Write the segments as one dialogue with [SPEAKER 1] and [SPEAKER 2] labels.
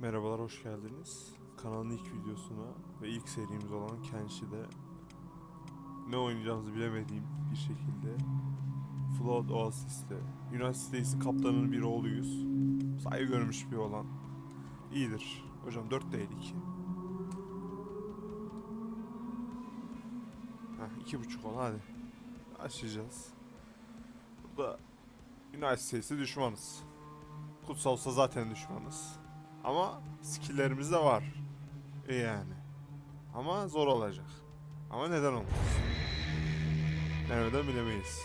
[SPEAKER 1] Merhabalar, hoş geldiniz. Kanalın ilk videosuna ve ilk serimiz olan Kenshi'de ne oynayacağımızı bilemediğim bir şekilde Flood Oasis'te United States'in kaptanının bir oğluyuz. Saygı görmüş bir olan. İyidir. Hocam 4 değil 2. Heh, iki buçuk ol hadi. Başlayacağız. Burada United States'e düşmanız. Kutsalsa zaten düşmanız. Ama skilllerimiz de var. E yani. Ama zor olacak. Ama neden olmaz? Nereden bilemeyiz.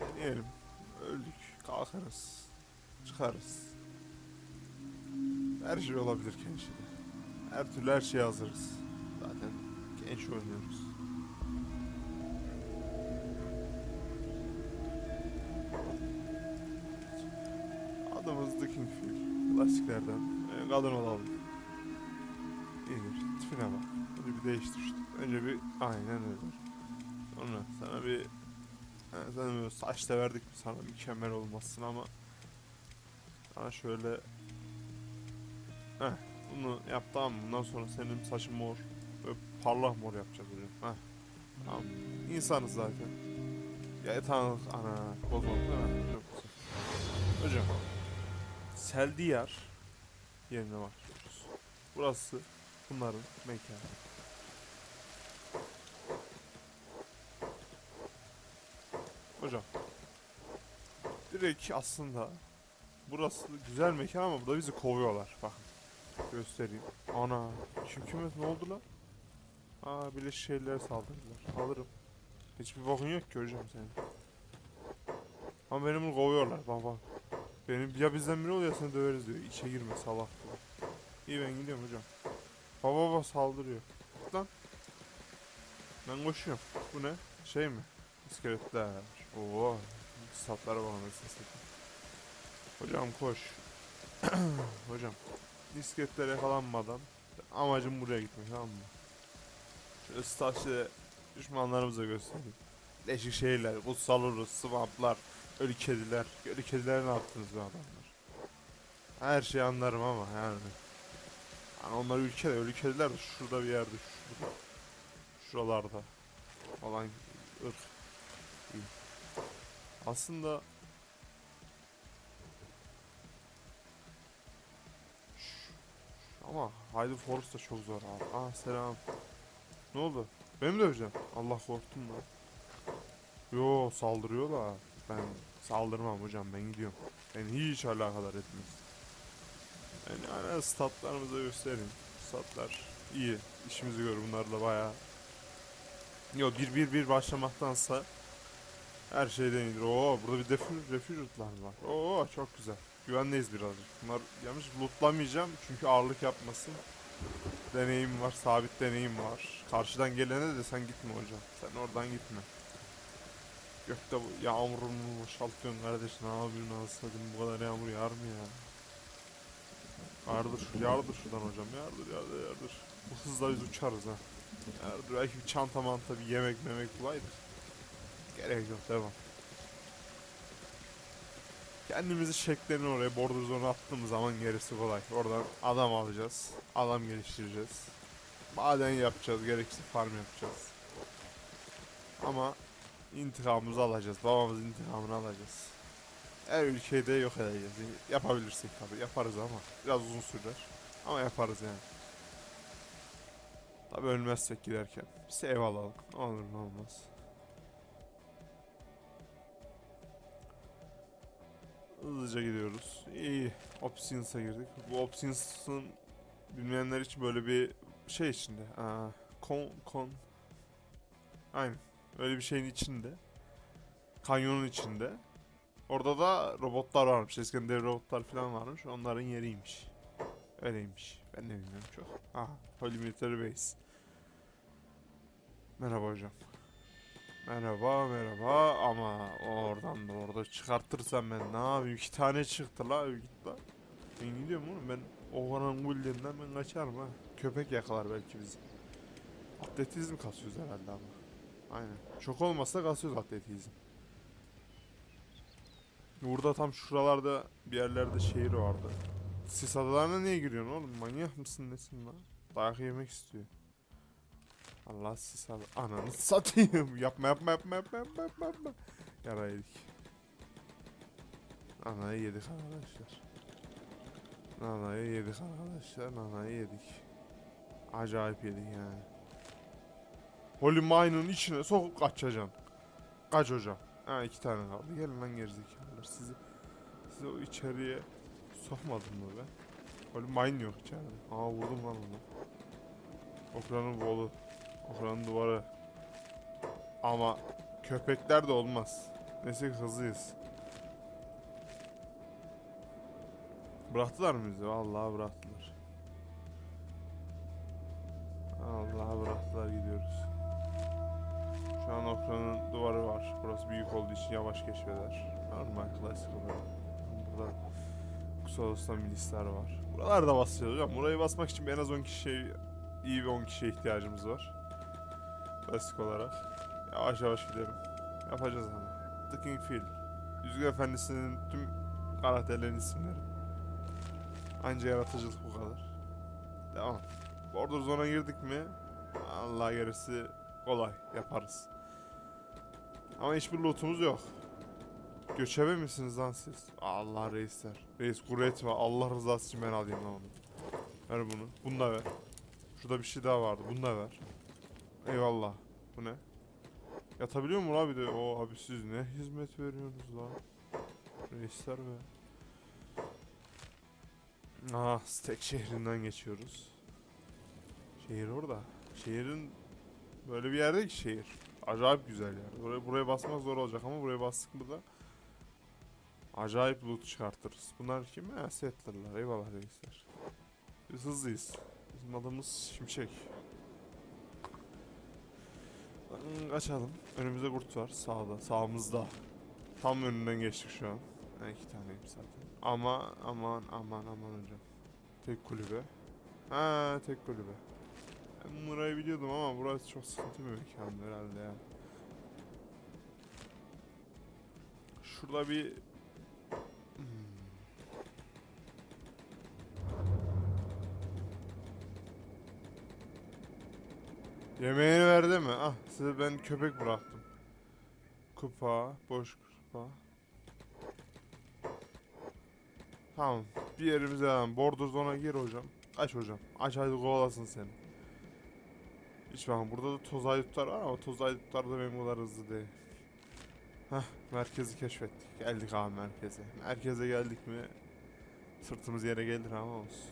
[SPEAKER 1] Deneyelim. Öldük. Kalkarız. Çıkarız. Her şey olabilir Kenşi'de. Her türlü her şeye hazırız. Zaten genç oynuyoruz. Ee, kadın olalım. İyidir. Tipine bak. Önce bir değiştir işte. Önce bir aynen öyle. Sonra sana bir yani sana böyle saç da verdik mi sana mükemmel olmasın ama sana şöyle Heh, bunu yap tamam? Bundan sonra senin saçın mor. Böyle parlak mor yapacağız hocam. Heh. Tamam. İnsanız zaten. Ya tamam ana bozuldu değil mi? Çok güzel. Hocam Seldiyar yerine başlıyoruz. Burası bunların mekanı. Hocam direkt aslında burası güzel mekan ama burada bizi kovuyorlar. Bakın göstereyim. Ana şu hükümet ne oldu lan? Aa Birleşik Şeyler saldırdılar. Alırım. Hiçbir bakın yok ki hocam senin. Ama benim kovuyorlar baba. Benim ya bizden biri oluyor seni döveriz diyor. İçe girme salak. İyi ben gidiyorum hocam. Baba baba saldırıyor. Lan. Ben koşuyorum. Bu ne? Şey mi? İskeletler. Oo. Saplara nasıl satayım. Hocam koş. hocam. İskeletlere yakalanmadan amacım buraya gitmek tamam mı? Şöyle staşlı düşmanlarımıza göstereyim. Değişik şeyler, kutsal urus, swamplar, ölü kediler. Ölü kediler ne yaptınız be adamlar? Her şeyi anlarım ama yani. Yani onlar ülke ölü kediler de şurada bir yerde, şurada. Şuralarda falan ırk. Aslında ama Haydi Forest da çok zor abi. Ah selam. Ne oldu? Beni mi döveceksin? Allah korktum lan. Yo saldırıyorlar. Ben saldırmam hocam ben gidiyorum. Beni hiç alakadar etmez. Yani, yani statlarımızı göstereyim. Statlar iyi. İşimizi gör bunlarla bayağı. Yo 1-1-1 başlamaktansa her şeyden iyidir. Oo burada bir defi- refuge'lar var. Oo çok güzel. Güvendeyiz birazcık. Bunlar yanlış lootlamayacağım çünkü ağırlık yapmasın. Deneyim var, sabit deneyim var. Karşıdan gelene de sen gitme hocam. Sen oradan gitme. Gökte bu yağmurunu boşaltıyorsun kardeş. Ne yapıyorsun anasını bu kadar yağmur yağar mı ya? Yardır, şu- yardır şuradan hocam. Yardır, yardır, yardır. Bu hızla biz uçarız ha. Yardır, belki bir çanta manta, bir yemek memek bulaydık. Gerek yok, devam. Kendimizi şeklerini oraya border zone attığımız zaman gerisi kolay. Oradan adam alacağız. Adam geliştireceğiz. Maden yapacağız, gerekirse farm yapacağız. Ama intikamımızı alacağız. Babamızın intikamını alacağız. Her ülkeyi de yok edeceğiz. Yapabilirsek tabii. Yaparız ama. Biraz uzun sürer. Ama yaparız yani. Tabii ölmezsek giderken. Bir save alalım. Ne olur ne olmaz. Hızlıca gidiyoruz. İyi. Options'a girdik. Bu Options'ın bilmeyenler için böyle bir şey içinde. Aa, kon, kon. Aynen. Öyle bir şeyin içinde. Kanyonun içinde. Orada da robotlar varmış. Eskiden dev robotlar falan varmış. Onların yeriymiş. Öyleymiş. Ben de bilmiyorum çok. Aha. Holy Military Base. Merhaba hocam. Merhaba merhaba ama oradan da orada çıkartırsam ben ne yapayım? İki tane çıktı la git la. Ben gidiyorum oğlum ben o karan gullerinden ben kaçarım ha. Köpek yakalar belki bizi. Atletizm kasıyoruz herhalde ama. Aynen. Çok olmasa kasıyoruz atletizm. Burada tam şuralarda bir yerlerde şehir vardı. Sis adalarına niye giriyorsun oğlum? Manyak mısın nesin lan? Dayak yemek istiyor. Allah sis ada... Ananı satayım. yapma yapma yapma yapma yapma yapma. yapma. Yara yedik. Nanayı yedik arkadaşlar. Nanayı yedik arkadaşlar. Nanayı yedik. Acayip yedik yani. Holy Mine'ın içine sokup kaçacaksın. Kaç hocam. Ha iki tane kaldı. Gelin lan gerizekalılar. Sizi, sizi o içeriye sokmadım mı be? Holy Mine yok içeride. Aa vurdum lan onu. Okranın bolu. Okranın duvarı. Ama köpekler de olmaz. Neyse hızlıyız. Bıraktılar mı bizi? Vallahi bıraktılar. Allah bıraktılar gidiyoruz. Okranın duvarı var. Burası büyük olduğu için yavaş keşfeder. Normal klasik olarak. Burada Kusalos'tan milisler var. Buralarda basıyoruz hocam. Burayı basmak için en az 10 kişi iyi bir 10 kişiye ihtiyacımız var. Klasik olarak. Yavaş yavaş gidelim. Yapacağız ama. The King Phil. Yüzük Efendisi'nin tüm karakterlerin isimleri. Anca yaratıcılık bu kadar. Devam. Border Zone'a girdik mi Allah gerisi kolay yaparız. Ama hiçbir lootumuz yok. Göçebe misiniz lan siz? Allah reisler. Reis kuru et var. Allah rızası için ben alayım lan onu. Ver bunu. Bunu da ver. Şurada bir şey daha vardı. Bunu da ver. Eyvallah. Bu ne? Yatabiliyor mu abi de? O abi siz ne hizmet veriyorsunuz lan? Reisler be. Ah, Stek şehrinden geçiyoruz. Şehir orada. Şehrin böyle bir yerde ki şehir. Acayip güzel yani. Buraya, buraya basmak zor olacak ama buraya bastık mı da acayip loot çıkartırız. Bunlar kim? Ha, settler'lar. Eyvallah reisler. Biz hızlıyız. Bizim adımız Şimşek. Açalım. Önümüzde kurt var. Sağda. Sağımızda. Tam önünden geçtik şu an. Ha, iki taneyim zaten. Ama aman aman aman hocam. Tek kulübe. Ha tek kulübe. Burayı biliyordum ama burası çok sıkıntı bir mekandı herhalde ya. Şurada bir... Hmm. Yemeğini verdi mi? Ah size ben köpek bıraktım. Kupa, boş kupa. Tamam. Bir yerimize devam. Border zone'a gir hocam. Aç hocam. Aç hadi kovalasın seni. Hiç bakın burada da toz aydutlar var ama toz aydutlar da benim kadar hızlı değil. Hah merkezi keşfettik. Geldik abi merkeze. Merkeze geldik mi sırtımız yere gelir ama olsun.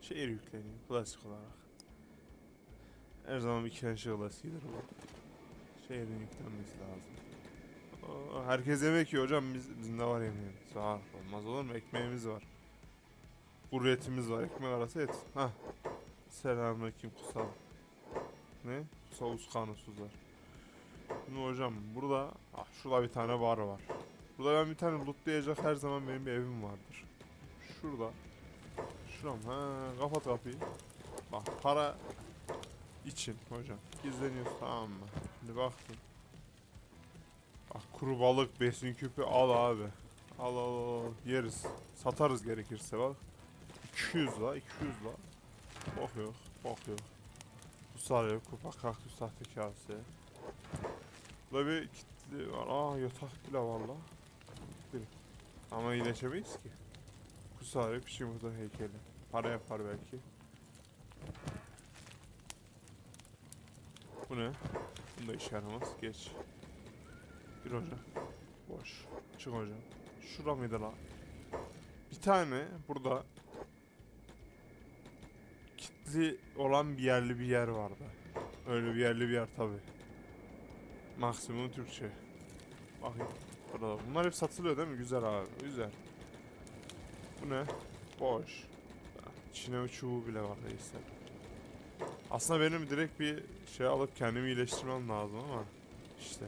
[SPEAKER 1] Şehir yükleniyor klasik olarak. Her zaman bir kireç klasiğidir bu. Şehrin yüklenmesi lazım. Herkes yemek yiyor hocam biz, bizim var yemeğimiz. Var olmaz olur mu ekmeğimiz var. Kuru etimiz var ekmek arası et. Hah. Selamünaleyküm kutsal. Ne? Kutsal uskanusuzlar. Şimdi hocam burada ah, şurada bir tane bar var. Burada ben bir tane lootlayacak her zaman benim bir evim vardır. Şurada. Şuram ha kapat kapıyı. Bak para için hocam. Gizleniyor tamam mı? Şimdi baktım. Bak kuru balık besin küpü al abi. Al al al yeriz. Satarız gerekirse bak. 200 la 200 la. Bok yok bok yok. Bu sarı kupa kaktüs sahte kase. Burada bir kitli var. Aa yatak bile var la. Ama iyileşemeyiz ki. Kusari Pişimurda heykeli. Para yapar belki. Bu ne? Bunda işe yaramaz. Geç. Bir hocam. Boş. Çık hocam. Şura mıydı la? Bir tane burada kitli olan bir yerli bir yer vardı. Öyle bir yerli bir yer tabi. Maksimum Türkçe. Bakayım. Burada. Bunlar hep satılıyor değil mi? Güzel abi. Güzel. Bu ne? Boş. Çin'e çubuğu bile var neyse. Aslında benim direkt bir şey alıp kendimi iyileştirmem lazım ama işte.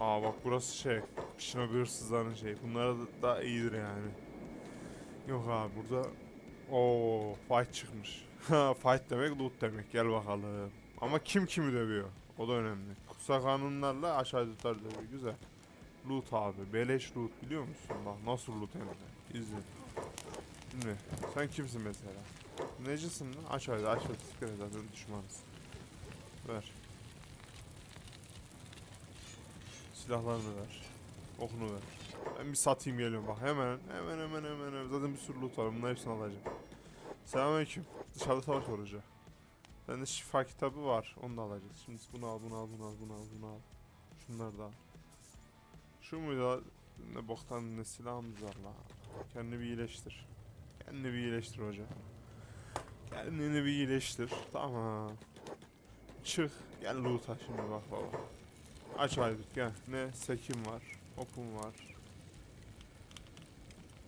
[SPEAKER 1] Aa bak burası şey. Bir hırsızların şey. Bunlar da, iyidir yani. Yok abi burada o fight çıkmış. Fight demek loot demek gel bakalım. Ama kim kimi dövüyor? O da önemli. Kutsal kanunlarla aşağı tutar dövüyor. Güzel. Loot abi. Beleş loot biliyor musun? Bak nasıl loot hem de. İzle. Şimdi sen kimsin mesela? Necisin lan? Aşağıda aşağıda siktir et zaten düşmanız. Ver. Silahlarını ver. Okunu ver. Ben bir satayım geliyorum bak hemen hemen hemen hemen hemen zaten bir sürü loot var bunların hepsini alacağım. Selamünaleyküm. Dışarıda savaş olacak. Bende şifa kitabı var. Onu da alacağız. Şimdi bunu al, bunu al, bunu al, bunu al, bunu al. Şunları da al. Şu muydu? Ne boktan ne silahımız var la. Kendini bir iyileştir. Kendini bir iyileştir hocam. Kendini bir iyileştir. Tamam. Çık. Gel loot'a şimdi bak baba. Aç aydut gel. Ne? Sekim var. Opum var.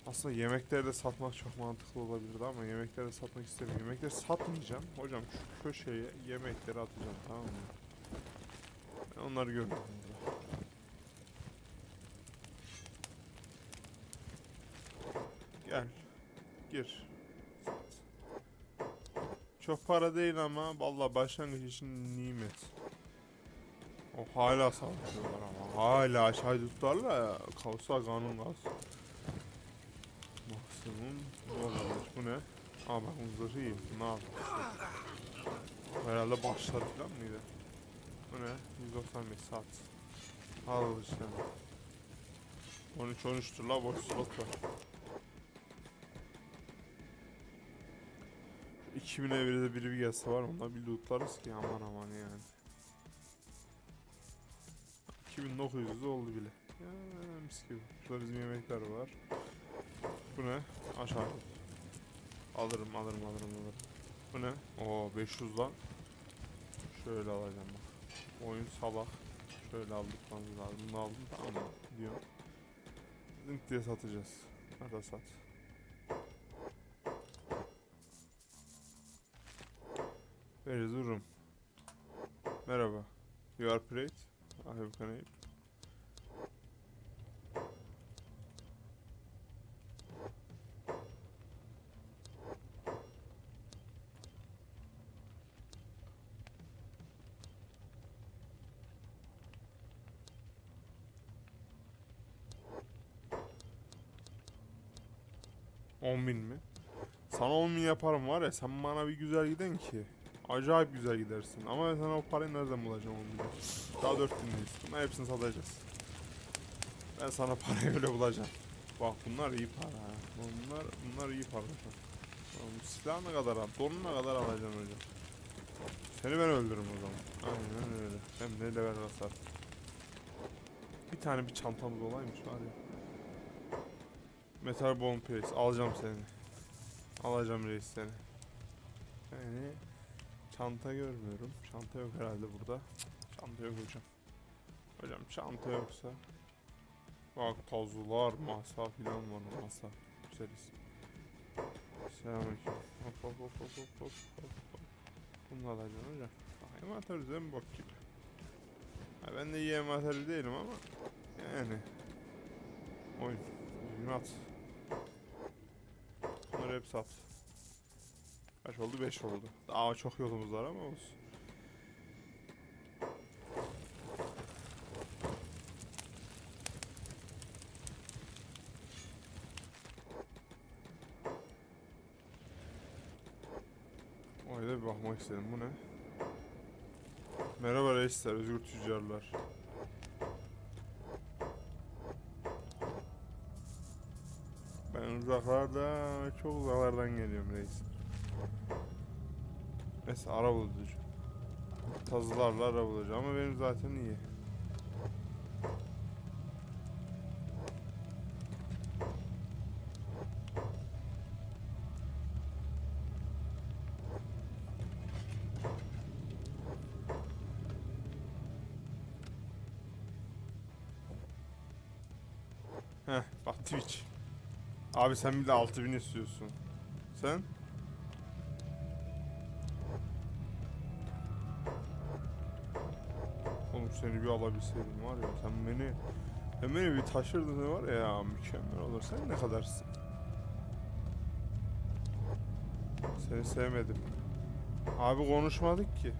[SPEAKER 1] Aslında yemekleri de satmak çok mantıklı olabilirdi ama yemekleri de satmak istemiyorum. Yemekleri satmayacağım. Hocam şu köşeye yemekleri atacağım tamam mı? Ben onları görüyorum burada. Gel. Gir. Çok para değil ama vallahi başlangıç için nimet. O hala savaşıyorlar ama. Hala ya. Kalsa kanun kalsın. Maksimum olabilir. Bu ne? Aa bak bu zırhı iyi. Ne yapıyor? Herhalde başlar falan mıydı? Bu ne? 195 saat. Al işte. 13 13'tür la boş slot var. 2000 evrede biri bir gelse var ondan bir lootlarız ki aman aman yani. 2900 oldu bile. Ya mis gibi. Şurada bizim yemekler var. Bu ne? Aşağı. Alırım alırım alırım alırım. Bu ne? Oo 500 lan. Şöyle alacağım bak. Oyun salak. Şöyle aldık lazım. Bunu aldım tamam mı? Diyor. Link diye satacağız. Nerede sat? Where is? Merhaba. You are great. I have a name. On bin mi? Sana 10 bin yaparım var ya sen bana bir güzel giden ki. Acayip güzel gidersin. Ama sana o parayı nereden bulacağım 10 bin? Daha 4 bindeyiz. Bunların hepsini satacağız. Ben sana parayı öyle bulacağım. Bak bunlar iyi para. Bunlar, bunlar iyi para. Oğlum silah ne kadar al? Donuna kadar alacaksın hocam. Seni ben öldürürüm o zaman. Aynen öyle. Hem ne level hasar. Bir tane bir çantamız olaymış var ya. Metal Bone Pace. Alacağım seni. Alacağım reis seni. Yani çanta görmüyorum. Çanta yok herhalde burada. Çanta yok hocam. Hocam çanta yoksa. Bak tazular, masa filan var masa. Güzeliz. Selamünaleyküm. Hop hop hop hop hop hop hop. Bunu alacaksın hocam. Bak envanter düzeni bok gibi. Ha, ben de iyi değilim ama yani. Oyun. Düzgün at. Bunları hep sat. Kaç oldu? 5 oldu. Daha çok yolumuz var ama olsun. Oraya bir bakmak istedim. Bu ne? Merhaba reisler, özgür tüccarlar. Ben uzaklarda, çok uzaklardan geliyorum reis. Mesela ara bulucu. Tazılarla ara bulucu ama benim zaten iyi. Heh bak Twitch. Abi sen bir de 6000 istiyorsun. Sen? Seni bir alabilseydim var ya sen beni sen beni bir taşırdın var ya mükemmel olur. Sen ne kadarsın? Seni sevmedim. Abi konuşmadık ki.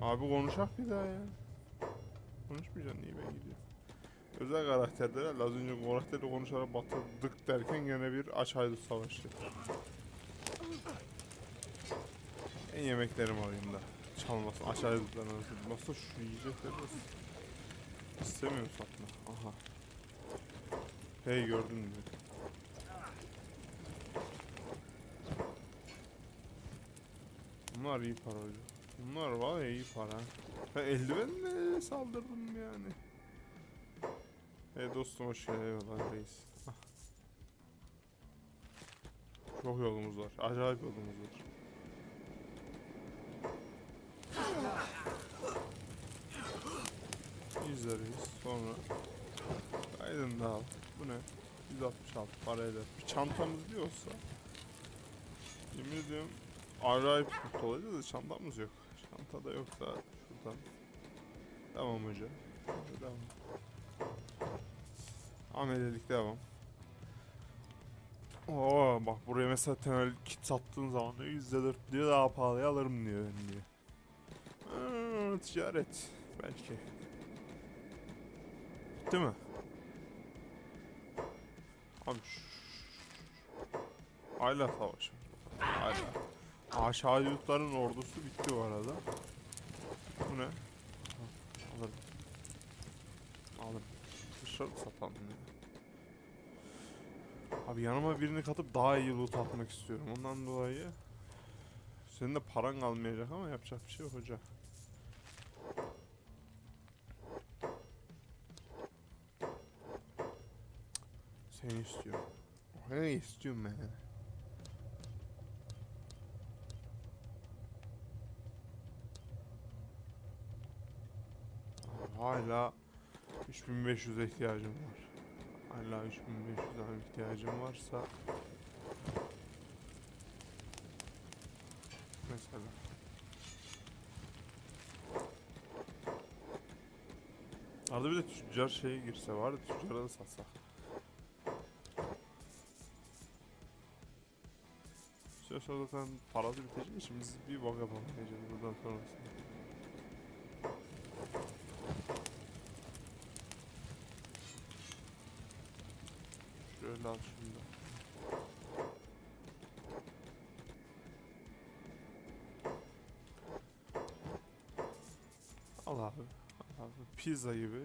[SPEAKER 1] Abi konuşak bir daha ya. Konuşmayacaksın iyi ben gidiyorum. Özel karakterler az önce karakteri konuşarak batırdık derken gene bir aç haydut savaşı. En yemeklerimi alayım da. Çalmasın aç haydutlarını arasında. Nasıl şu yiyecekleri nasıl? İstemiyorum satma. Aha. Hey gördün mü? Bunlar iyi para hocam. Bunlar var iyi para. Ben eldivenle saldırdım yani. Hey dostum hoş geldin. Reis. Ah. Çok yolumuz var. Acayip yolumuz var. İzleriz sonra. Aydın da al. Bu ne? 166 para eder. Bir çantamız bir olsa. Yemin ediyorum acayip mutlu da çantamız yok. Çantada yoksa şuradan. Tamam hocam. Devam. Amelelik devam. Oo bak buraya mesela temel kit sattığın zaman diyor %4 diyor daha pahalıya alırım diyor diyor. Aa, ticaret belki. Bitti mi? Abi. Hala savaş. Hala. Aşağı yurtların ordusu bitti bu arada. Bu ne? Alırım. Alırım. Dışarı satalım ya. Abi yanıma birini katıp daha iyi loot atmak istiyorum. Ondan dolayı senin de paran kalmayacak ama yapacak bir şey yok hoca. Seni istiyorum. Ne istiyorum ben? Hala 3500'e ihtiyacım var. Hala 3500'e ihtiyacım varsa mesela Arada bir de tüccar şeye girse var ya tüccara da satsak. Şöyle zaten parası bitecek için biz bir bak gecenin buradan sonrasında. Şöyle al şunu da. Al abi. Al abi. Pizza gibi.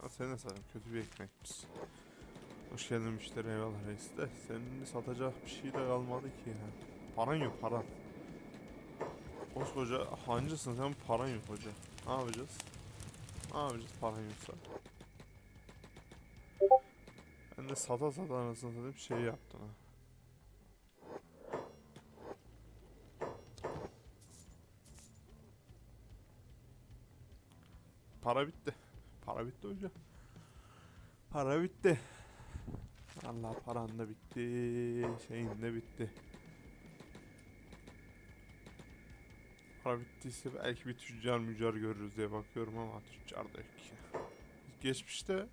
[SPEAKER 1] Ha sen satayım. Kötü bir ekmekmiş. Hoş geldin müşteri eyvallah reis de. Senin satacak bir şey de kalmadı ki ya. Paran yok paran. Koskoca hancısın sen paran yok hoca. Ne yapacağız? Ne yapacağız paran yoksa? Ben de sata sata anasını satayım şey yaptım ha. Para bitti. Para bitti hoca. Para bitti. Allah paran da bitti. Şeyin de bitti. Para bittiyse belki bir tüccar müccar görürüz diye bakıyorum ama tüccar da yok ki. Geçmişte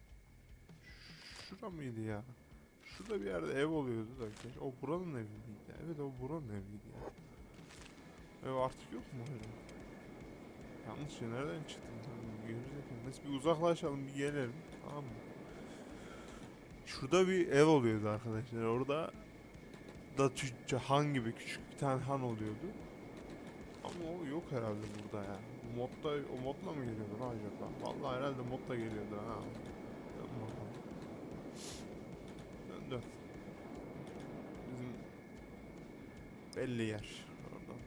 [SPEAKER 1] şura mıydı ya? Şurada bir yerde ev oluyordu da. O buranın evi miydi? Evet o buranın eviydi ya. Ev artık yok mu hocam? Yanlış şey nereden çıktım? Gerizekalı. Neyse bir uzaklaşalım bir gelelim. Tamam mı? Şurada bir ev oluyordu arkadaşlar. Orada da han gibi küçük bir tane han oluyordu. Ama o yok herhalde burada ya. Modda, o modla mı geliyordu lan acaba? Vallahi herhalde modla geliyordu ha. Dön bakalım. Dön dön. Bizim belli yer. Oradan.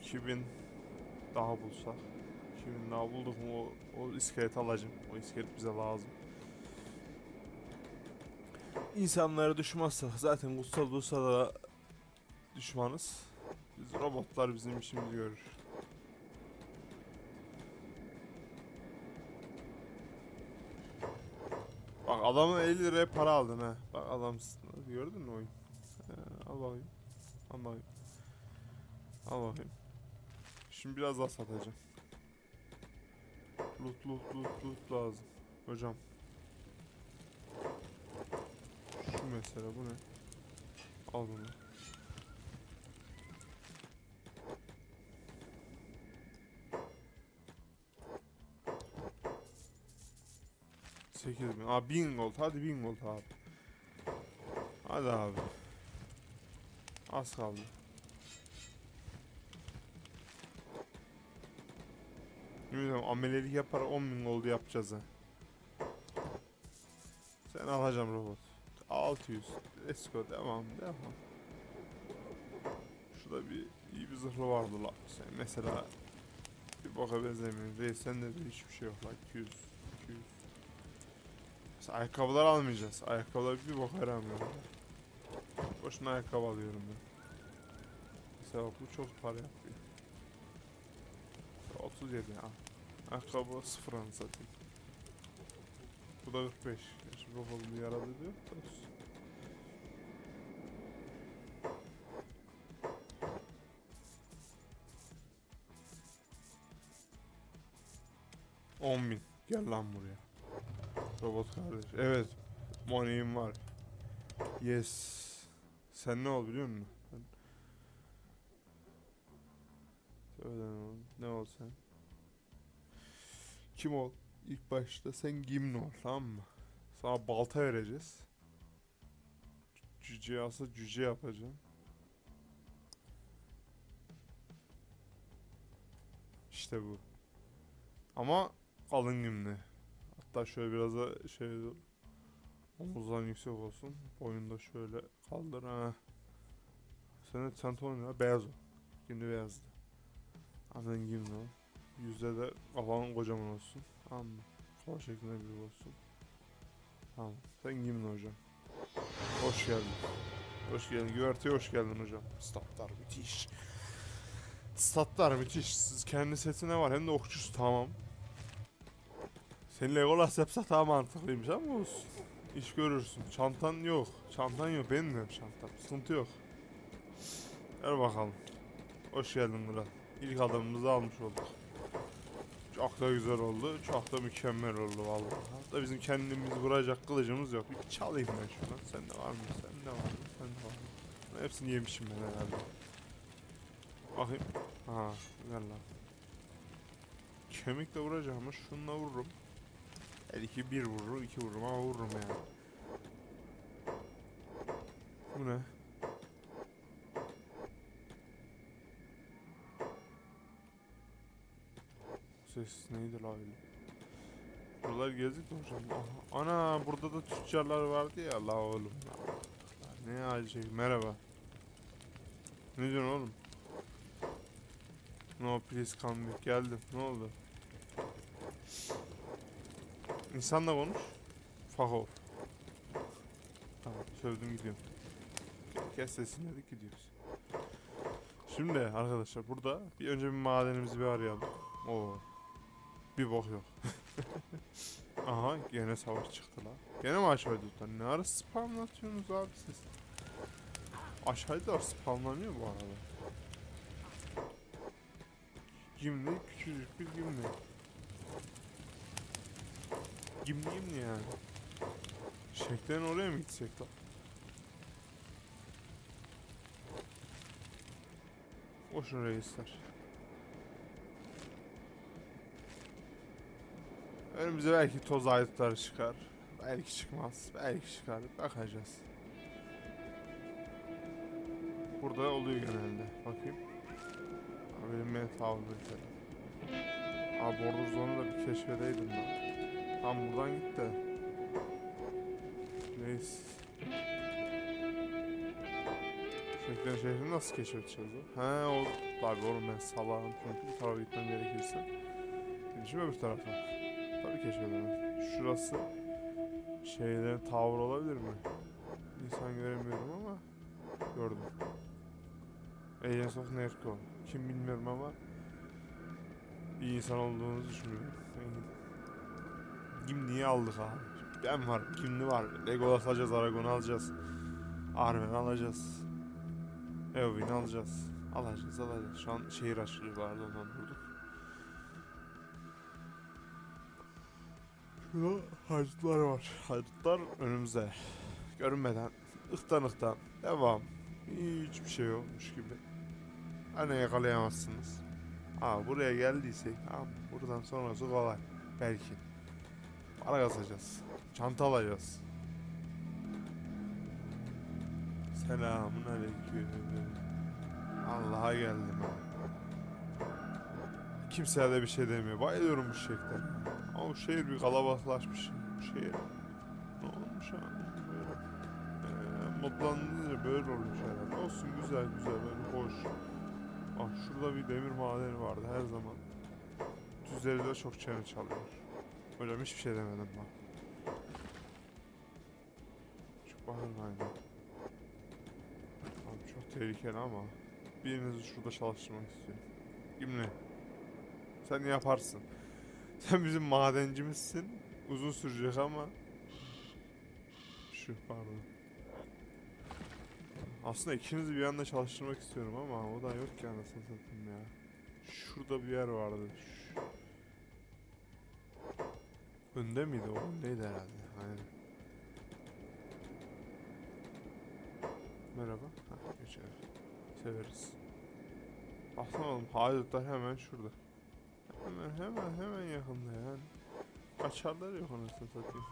[SPEAKER 1] 2000 daha bulsak. 2000 daha bulduk mu o, o iskelet alacağım. O iskelet bize lazım. İnsanlara düşmezsek zaten kutsal olsa da düşmanız. Biz robotlar bizim işimizi görür. Bak adamın 50 liraya para aldın ha. Bak adamsın. Gördün mü oyun? He, al bakayım. Al bakayım. Al bakayım. Şimdi biraz daha satacağım. Loot loot loot loot lazım. Hocam. Şu mesela bu ne? Al bunu. Sekiz bin. Aa bin gold. Hadi bin gold abi. Hadi abi. Az kaldı. Ederim amelelik yapar 10 bin gold yapacağız ha. Sen alacağım robot. 600. Let's go. Devam devam. Şurada bir iyi bir zırhlı vardı la. Sen mesela bir boka benzemiyorsun. Reis sende de hiçbir şey yok la. 200. 200. Mesela ayakkabılar almayacağız. Ayakkabılar bir boka yaramıyor. Boşuna ayakkabı alıyorum ben. Mesela bu çok para yapıyor. Mesela 37 ha. Ayakkabı sıfır anı satayım. Bu da 45. Gerçi robotun yaradı diyor. olsun. On bin. Gel lan buraya. Robot kardeş. Evet. Money'im var. Yes. Sen ne ol biliyor musun? Söyle ne ol. Ne ol sen? Kim ol? İlk başta sen Gimli ol tamam mı? Sana balta vereceğiz. Cüce alsa cüce yapacağım. İşte bu. Ama kalın Gimli. Hatta şöyle biraz da şey omuzdan yüksek olsun. Boyunda şöyle kaldır ha. Senin çanton ya beyaz o. Gimli beyazdı. Annen Gimli ol. Yüzde de kafan kocaman olsun. Tamam mı? Kafa şeklinde bir olsun. Tamam. Sen Gimli hocam. Hoş geldin. Hoş geldin. Güverteye hoş geldin hocam. Statlar müthiş. Statlar müthiş. Siz kendi setine var hem de okçusu tamam. Senin Legolas yapsa daha mantıklıymış ama olsun. İş görürsün. Çantan yok. Çantan yok. Benim de çantam. Sıkıntı yok. Ver bakalım. Hoş geldin Murat. İlk adımımızı almış olduk. Çok da güzel oldu. Çok da mükemmel oldu vallahi. Hatta bizim kendimiz vuracak kılıcımız yok. Bir çalayım ben şunu. Sen de var mı? Sen de var mı? Sen de var mı? Hepsini yemişim ben herhalde. Bakayım. Ha, güzel lan. Kemikle vuracağım ama şununla vururum. Belki bir vururum, iki vururum ama vururum yani. Bu ne? Ses neydi la öyle? Buralar gezdik mi hocam? Ana burada da tüccarlar vardı ya la oğlum. Ne acayip. Merhaba. Ne diyorsun oğlum? No please come. Geldim. Ne oldu? İnsanla konuş. Fuck. Tamam sövdüm gidiyorum. Ke- Kes sesini dedik gidiyoruz. Şimdi arkadaşlar burada bir önce bir madenimizi bir arayalım. Oo. Bir bok yok. Aha gene savaş çıktı la. Gene mi aşağıda tutan? Ne ara spamlatıyorsunuz abi siz? Aşağıda spamlanıyor bu arada. Gimli küçücük bir gimli. Gimli gimli yani. Şeklen oraya mı gitsek lan? Boşun reisler. Önümüze belki toz aydınları çıkar. Belki çıkmaz. Belki çıkar. Bakacağız. Burada oluyor genelde. Bakayım. Benim beni tavrı ederim. Abi border zone'u da bir keşfedeydim ben. Tam buradan git de. Neyse. Şeklen şehrini nasıl keşfedeceğiz o? He o. Abi oğlum ben salağım bu tarafa gitmem gerekirse. Gidişim öbür tarafa. Tabii keşfedemem. Şurası şeylerin tavır olabilir mi? İnsan göremiyorum ama gördüm. Agents of Nerko. Kim bilmiyorum ama iyi insan olduğunuzu düşünüyorum. Gimli'yi aldık abi. Ben var, Gimli var. Legolas alacağız, Aragon alacağız. Arwen alacağız. Eowyn alacağız. Alacağız, alacağız. Şu an şehir açılıyor vardı ondan durduk. Şurada haydutlar var. Haydutlar önümüzde. Görünmeden, ıhtan ıhtan, devam. Hiçbir şey yokmuş gibi. Hani yakalayamazsınız. Aa buraya geldiysek, tamam buradan sonrası kolay. Belki. Para kasacağız. Çanta alacağız. Selamun aleyküm. Allah'a geldim. Kimseye de bir şey demiyor. Bayılıyorum bu şekilde. Bu şehir bir kalabalıklaşmış. Şehir. Ne olmuş ha? Böyle. Ee, modlanınca böyle olmuş herhalde. Olsun güzel güzel böyle hoş. Ah şurada bir demir madeni vardı her zaman. Düzleri de çok çene çalıyor. Hocam hiçbir şey demedim bak. Çok bağırma aynen. Abi çok tehlikeli ama birinizi şurada çalıştırmak istiyorum. Gimli. Sen yaparsın. Sen bizim madencimizsin. Uzun sürecek ama şu pardon. Aslında ikinizi bir anda çalıştırmak istiyorum ama o da yok ki anasını satayım ya. Şurada bir yer vardı. Şu- Önde miydi o? Öndeydi herhalde. Aynen. Merhaba. Hah, geçelim. Severiz. Aslında oğlum hemen şurada. Hemen hemen hemen yakında yani. Kaçarlar yok anasını satayım.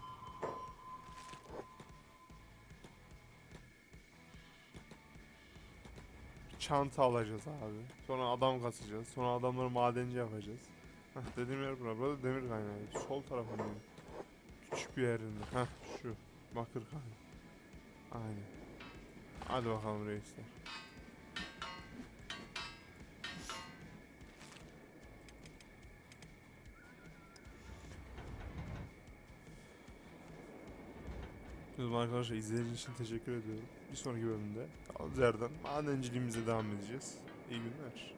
[SPEAKER 1] Çanta alacağız abi. Sonra adam kasacağız. Sonra adamları madenci yapacağız. Heh, dediğim yer bura. Burada demir kaynağı. Sol tarafındayım. Küçük bir yerinde. Heh şu. Bakır kaynağı. Aynen. Hadi bakalım reisler. Bizim arkadaşlar izlediğiniz için teşekkür ediyorum. Bir sonraki bölümde kaldığımız yerden madenciliğimize devam edeceğiz. İyi günler.